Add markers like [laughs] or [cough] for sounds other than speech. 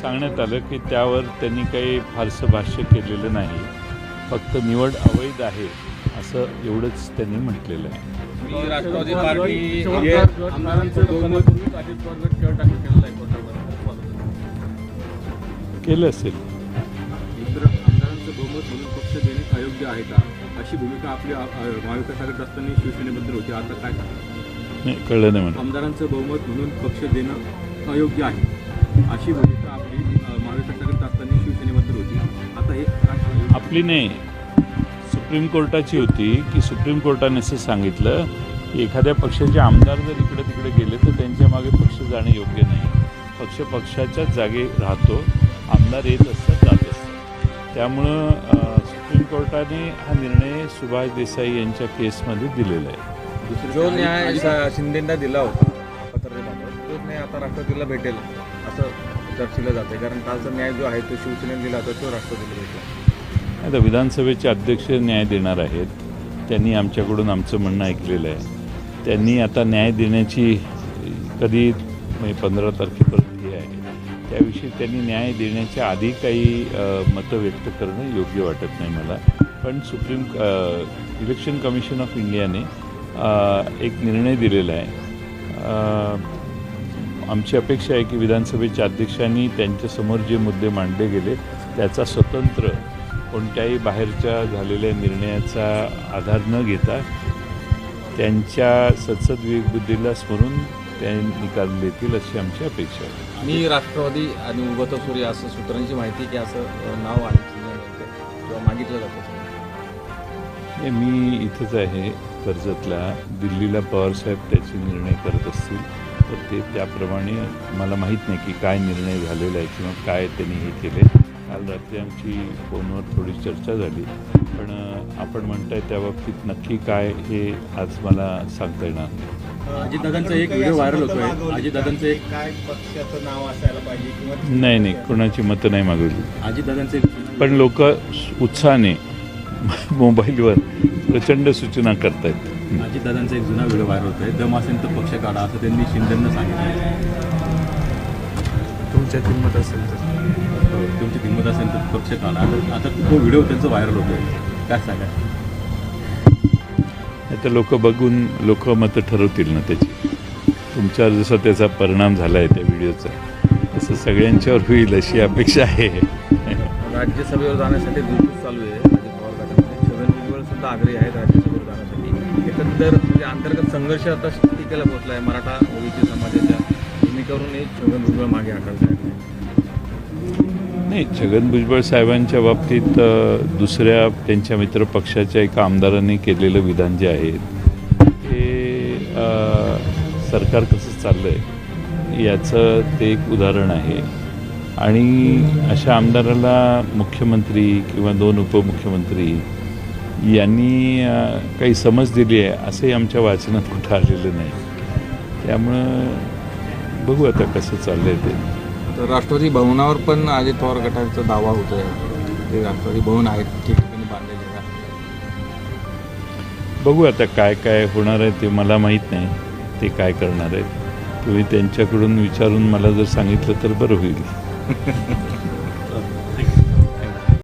सांगण्यात आलं की त्यावर त्यांनी काही फारसं भाष्य केलेलं नाही. फक्त निवड अवैध आहे असं एवढंच त्यांनी म्हटलेलं आहे. राष्ट्रवादी पार्टी केलं असेल. आमदारांचं बहुमत म्हणून पक्ष देणे अयोग्य आहे का? अशी भूमिका आपली असताना शिवसेनेबद्दल होती. आता काय नाही कळलं नाही आमदारांचं बहुमत म्हणून पक्ष देणं अयोग्य आहे अशी भूमिका. आपली नाही. सुप्रीम कोर्टाची होती की सुप्रीम कोर्टाने असं सांगितलं की एखाद्या पक्षाचे आमदार जर इकडे तिकडे गेले तर त्यांच्या मागे पक्ष जाणं योग्य नाही. पक्ष पक्षाच्याच जागी राहतो. आमदार येत असतात जात असतात. त्यामुळं सुप्रीम कोर्टाने हा निर्णय सुभाष देसाई यांच्या केसमध्ये दिलेला आहे. जो? न्याय शिंदेंना दिला होता पत्रकाराबाबत तोच न्याय आता राष्ट्रवादीला भेटेल असं चर्चेला जाते. कारण कालचा न्याय जो आहे तो शिवसेनेने दिला होता तो राष्ट्रवादीला आता विधानसभेचे अध्यक्ष न्याय देणार आहेत. त्यांनी आमच्याकडून आमचं म्हणणं ऐकलेलं आहे. त्यांनी आता न्याय देण्याची कधी म्हणजे पंधरा तारखेपर्यंत हे आहे. त्याविषयी त्यांनी न्याय देण्याच्या आधी काही मतं व्यक्त करणं योग्य वाटत नाही मला. पण सुप्रीम इलेक्शन कमिशन ऑफ इंडियाने एक निर्णय दिलेला आहे. आमची अपेक्षा आहे की विधानसभेच्या अध्यक्षांनी त्यांच्यासमोर जे मुद्दे मांडले गेले त्याचा स्वतंत्र कोणत्याही बाहेरच्या झालेल्या निर्णयाचा आधार न घेता त्यांच्या सदसद विवेकबुद्धीला स्मरून ते निकाल देतील अशी आमची अपेक्षा आहे. मी राष्ट्रवादी आणि उगत सूर्य असं सूत्रांची माहिती की असं नाव शिंदेमध्ये किंवा मागितलं जातं. हे मी इथंच आहे कर्जतला. दिल्लीला पवारसाहेब त्याचे निर्णय करत असतील. तर ते त्याप्रमाणे मला माहीत नाही की काय निर्णय झालेला आहे किंवा काय त्यांनी हे केले. काल रात्री आमची फोनवर थोडी चर्चा झाली पण आपण म्हणताय त्या बाबतीत नक्की काय हे आज मला सांगता येणार. अजितदादांचा एक व्हिडिओ व्हायरल होतोय. अजितदादांचं एक काय पक्षाचं नाव असायला पाहिजे किंवा नाही नाही कोणाची मतं नाही मागवली. अजितदादांचं पण लोक उत्साहाने मोबाईलवर प्रचंड सूचना करतायत. अजितदादांचा एक जुना व्हिडिओ व्हायरल होतोय. दम असेल तर पक्ष काढा असं त्यांनी शिंदेंना सांगितलं तुमच्या किंमत असेल तर. हो, तुमची किंमत असेल तर पक्ष काढा. आता तो व्हिडिओ त्यांचा व्हायरल होतोय. काय सांगा? आता लोक बघून लोक मतं ठरवतील ना त्याची. तुमच्यावर जसा त्याचा परिणाम झाला आहे त्या व्हिडिओचा तसं सगळ्यांच्यावर होईल अशी अपेक्षा आहे. राज्यसभेवर जाण्यासाठी दुरुस्त चालू आहे. सुद्धा आग्रही आहेत राज्यसभेवर. अंतर म्हणजे अंतर्गत संघर्ष आता टीकेला पोहोचला आहे मराठा ओबीसी समाजाच्या. भूमिकेवरून हे छगन भुजबळ मागे हटवत नाही छगन भुजबळ साहेबांच्या बाबतीत दुसऱ्या त्यांच्या मित्र पक्षाच्या एका आमदारांनी केलेलं विधान जे आहे ते सरकार कसं चाललं आहे याचं ते एक उदाहरण आहे. आणि अशा आमदाराला मुख्यमंत्री किंवा दोन उपमुख्यमंत्री यांनी काही समज दिली आहे असंही आमच्या वाचनात कुठं आलेलं नाही. त्यामुळं बघू आता कसं चाललं आहे ते. तर राष्ट्रवादी भवनावर पण अजित पवार गटाचा दावा होतोय. ते राष्ट्रवादी भवन आहेत ठिकठिकाणी बांधलेले आहे. बघू आता काय काय होणार आहे ते मला माहीत नाही. ते काय करणार आहेत. तुम्ही त्यांच्याकडून विचारून मला जर सांगितलं तर बरं होईल. [laughs]